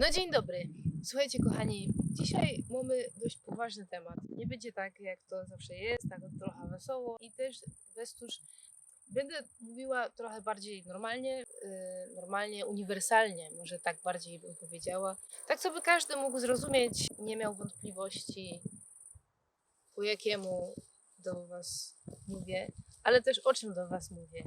No dzień dobry. Słuchajcie kochani, dzisiaj mamy dość poważny temat. Nie będzie tak jak to zawsze jest, tak trochę wesoło i też Westusz będę mówiła trochę bardziej normalnie, yy, normalnie, uniwersalnie, może tak bardziej bym powiedziała. Tak, co by każdy mógł zrozumieć, nie miał wątpliwości, po jakiemu do Was mówię, ale też o czym do Was mówię.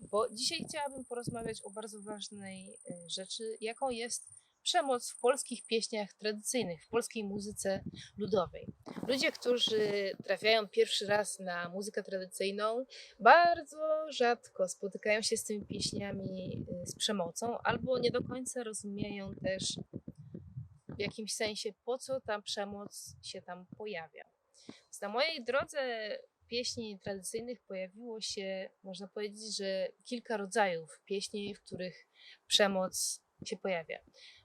Bo dzisiaj chciałabym porozmawiać o bardzo ważnej y, rzeczy, jaką jest przemoc w polskich pieśniach tradycyjnych, w polskiej muzyce ludowej. Ludzie, którzy trafiają pierwszy raz na muzykę tradycyjną, bardzo rzadko spotykają się z tymi pieśniami y, z przemocą, albo nie do końca rozumieją też w jakimś sensie, po co ta przemoc się tam pojawia. Więc na mojej drodze pieśni tradycyjnych pojawiło się, można powiedzieć, że kilka rodzajów pieśni, w których przemoc się pojawia.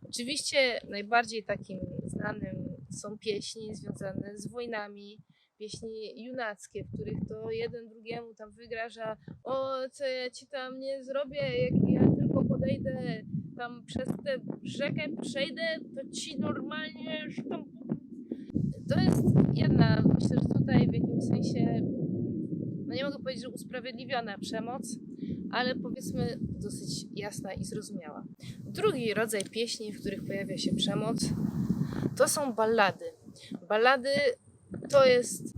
Oczywiście najbardziej takim znanym są pieśni związane z wojnami, pieśni junackie, w których to jeden drugiemu tam wygraża, o co ja ci tam nie zrobię, jak ja tylko podejdę tam przez tę rzekę przejdę, to ci normalnie tam... To jest jedna, myślę, że tutaj w jakimś sensie, no nie mogę powiedzieć, że usprawiedliwiona przemoc, ale powiedzmy dosyć jasna i zrozumiała. Drugi rodzaj pieśni, w których pojawia się przemoc, to są ballady. Ballady to jest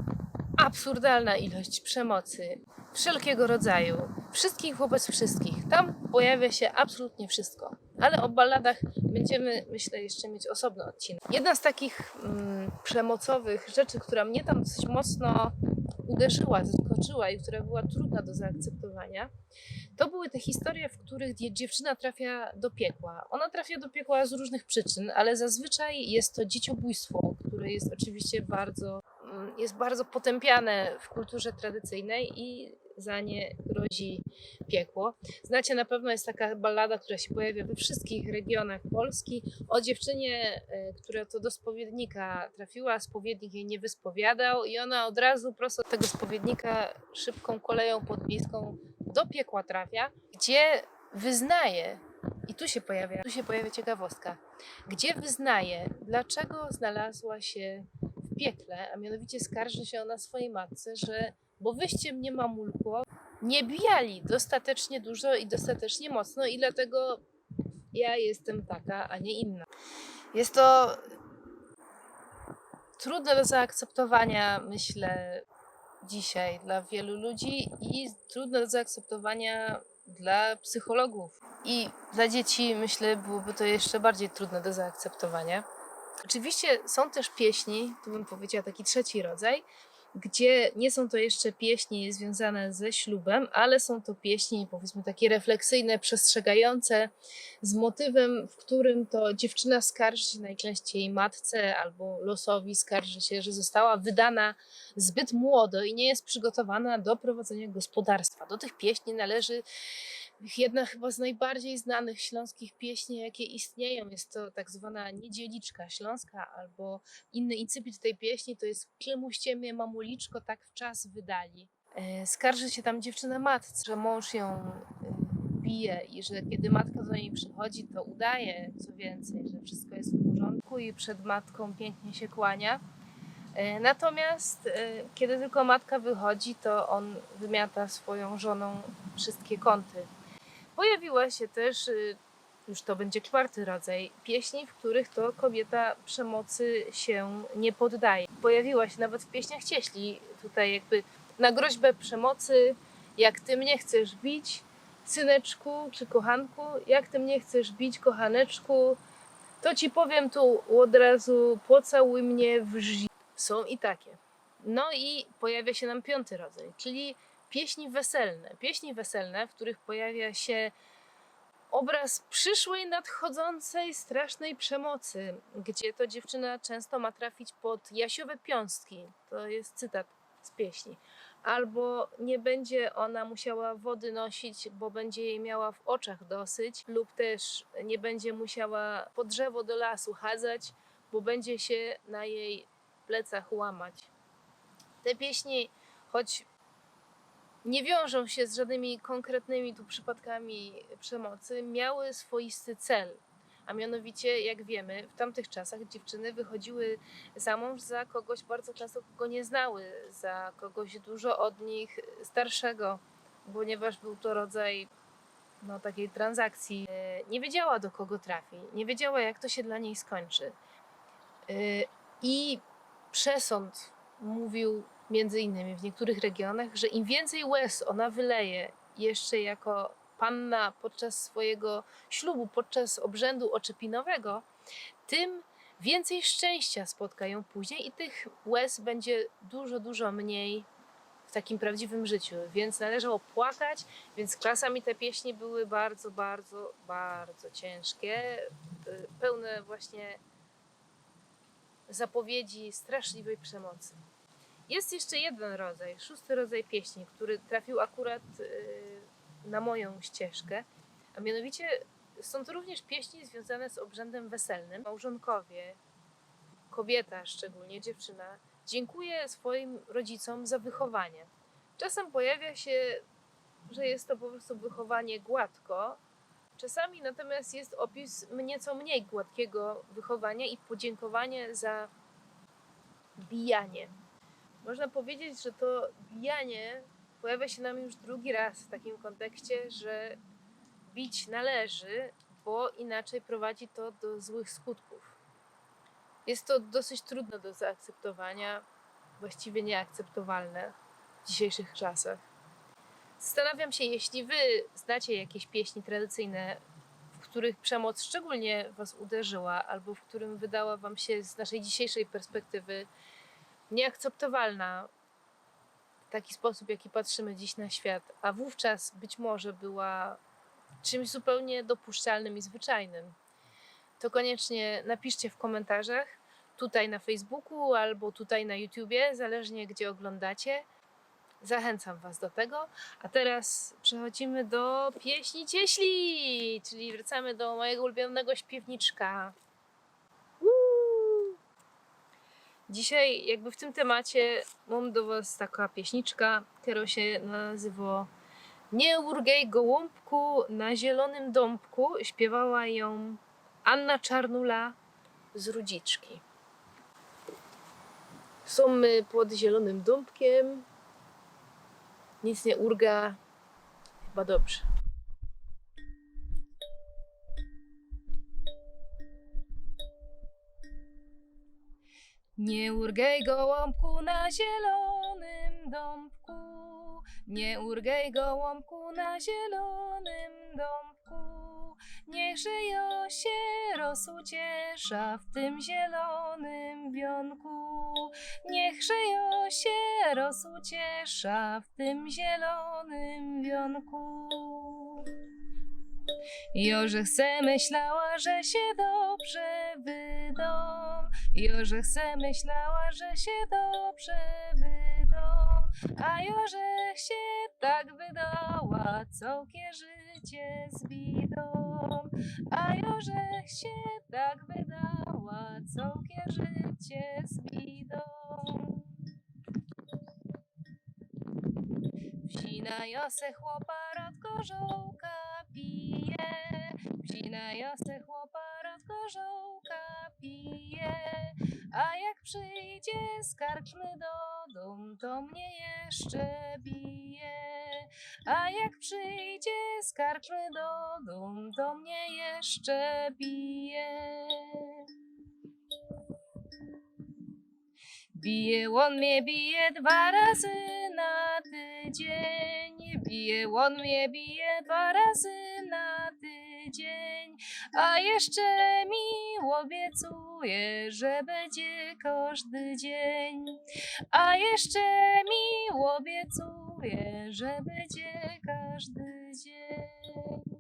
absurdalna ilość przemocy wszelkiego rodzaju, wszystkich wobec wszystkich. Tam pojawia się absolutnie wszystko. Ale o balladach będziemy, myślę, jeszcze mieć osobny odcinek. Jedna z takich mm, przemocowych rzeczy, która mnie tam dosyć mocno uderzyła, zaskoczyła i która była trudna do zaakceptowania, to były te historie, w których dzie- dziewczyna trafia do piekła. Ona trafia do piekła z różnych przyczyn, ale zazwyczaj jest to dzieciobójstwo, które jest oczywiście bardzo, mm, jest bardzo potępiane w kulturze tradycyjnej i za nie grozi piekło. Znacie, na pewno jest taka ballada, która się pojawia we wszystkich regionach Polski o dziewczynie, e, która to do spowiednika trafiła, spowiednik jej nie wyspowiadał i ona od razu prosto od tego spowiednika szybką koleją podbliską do piekła trafia, gdzie wyznaje, i tu się pojawia, tu się pojawia ciekawostka, gdzie wyznaje, dlaczego znalazła się w piekle, a mianowicie skarży się ona swojej matce, że bo wyście mnie mamulko nie bijali dostatecznie dużo i dostatecznie mocno i dlatego ja jestem taka, a nie inna. Jest to trudne do zaakceptowania, myślę, dzisiaj dla wielu ludzi i trudne do zaakceptowania dla psychologów. I dla dzieci, myślę, byłoby to jeszcze bardziej trudne do zaakceptowania. Oczywiście są też pieśni, tu bym powiedziała taki trzeci rodzaj, gdzie nie są to jeszcze pieśni związane ze ślubem, ale są to pieśni, powiedzmy, takie refleksyjne, przestrzegające, z motywem, w którym to dziewczyna skarży się najczęściej matce albo losowi, skarży się, że została wydana zbyt młodo i nie jest przygotowana do prowadzenia gospodarstwa. Do tych pieśni należy jedna chyba z najbardziej znanych śląskich pieśni, jakie istnieją. Jest to tak zwana Niedzieliczka Śląska, albo inny incipit tej pieśni to jest Klemuście mnie mamuliczko tak w czas wydali. E, Skarży się tam dziewczyna matce, że mąż ją e, bije i że kiedy matka do niej przychodzi, to udaje co więcej, że wszystko jest w porządku i przed matką pięknie się kłania. E, Natomiast kiedy tylko matka wychodzi, to on wymiata swoją żoną wszystkie kąty. Pojawiła się też, y, już to będzie czwarty rodzaj, pieśni, w których to kobieta przemocy się nie poddaje. Pojawiła się nawet w pieśniach cieśli, tutaj jakby na groźbę przemocy, jak ty mnie chcesz bić, syneczku czy kochanku, jak ty mnie chcesz bić, kochaneczku, to ci powiem tu od razu, pocałuj mnie w ży. Są i takie. No i pojawia się nam piąty rodzaj, czyli pieśni weselne. Pieśni weselne, w których pojawia się obraz przyszłej, nadchodzącej, strasznej przemocy, gdzie to dziewczyna często ma trafić pod jasiowe piąstki. To jest cytat z pieśni. Albo nie będzie ona musiała wody nosić, bo będzie jej miała w oczach dosyć, lub też nie będzie musiała po drzewo do lasu chadzać, bo będzie się na jej plecach łamać. Te pieśni, choć nie wiążą się z żadnymi konkretnymi tu przypadkami przemocy, miały swoisty cel. A mianowicie, jak wiemy, w tamtych czasach dziewczyny wychodziły za mąż za kogoś bardzo często, kogo nie znały, za kogoś dużo od nich starszego, ponieważ był to rodzaj no, takiej transakcji. E, Nie wiedziała, do kogo trafi, nie wiedziała, jak to się dla niej skończy. E, I przesąd mówił między innymi w niektórych regionach, że im więcej łez ona wyleje jeszcze jako panna podczas swojego ślubu, podczas obrzędu oczepinowego, tym więcej szczęścia spotka ją później i tych łez będzie dużo, dużo mniej w takim prawdziwym życiu. Więc należało płakać, więc czasami te pieśni były bardzo, bardzo, bardzo ciężkie, y, pełne właśnie zapowiedzi straszliwej przemocy. Jest jeszcze jeden rodzaj, szósty rodzaj pieśni, który trafił akurat y, na moją ścieżkę, a mianowicie są to również pieśni związane z obrzędem weselnym. Małżonkowie, kobieta szczególnie, dziewczyna, dziękuję swoim rodzicom za wychowanie. Czasem pojawia się, że jest to po prostu wychowanie gładko, czasami natomiast jest opis nieco mniej gładkiego wychowania i podziękowanie za bijanie. Można powiedzieć, że to bijanie pojawia się nam już drugi raz w takim kontekście, że bić należy, bo inaczej prowadzi to do złych skutków. Jest to dosyć trudne do zaakceptowania, właściwie nieakceptowalne w dzisiejszych czasach. Zastanawiam się, jeśli wy znacie jakieś pieśni tradycyjne, w których przemoc szczególnie was uderzyła, albo w którym wydała wam się z naszej dzisiejszej perspektywy nieakceptowalna w taki sposób, jaki patrzymy dziś na świat, a wówczas być może była czymś zupełnie dopuszczalnym i zwyczajnym, to koniecznie napiszcie w komentarzach tutaj na Facebooku albo tutaj na YouTubie, zależnie gdzie oglądacie. Zachęcam Was do tego. A teraz przechodzimy do pieśni cieśli, czyli wracamy do mojego ulubionego śpiewniczka. Dzisiaj jakby w tym temacie mam do Was taka pieśniczka, która się nazywa Nie urgej gołąbku na zielonym dąbku. Śpiewała ją Anna Czarnula z Rudziczki. Są my pod zielonym dąbkiem. Nic nie urga. Chyba dobrze. Nie urgej gołąbku na zielonym dąbku, nie urgej gołąbku na zielonym dąbku. Niechże jo się rozuciesza w tym zielonym wionku. Niechże jo się rozuciesza w tym zielonym wionku. Joże se myślała, że się dobrze wydom. Joże se myślała, że się dobrze wydom. A Joże się tak wydała, całkie życie z bidą. A Joże się tak wydała, całkie życie z bidą. Wsina jose chłopa rod gorzołka pije. Wsina jose chłopa przyjdzie z karczmy do dom, to mnie jeszcze bije. A jak przyjdzie z karczmy do dom, to mnie jeszcze bije. Bije on mnie, bije dwa razy na tydzień. Bije on mnie, bije dwa razy na tydzień. A jeszcze mi obiecuje, że będzie każdy dzień. A jeszcze mi obiecuje, że będzie każdy dzień.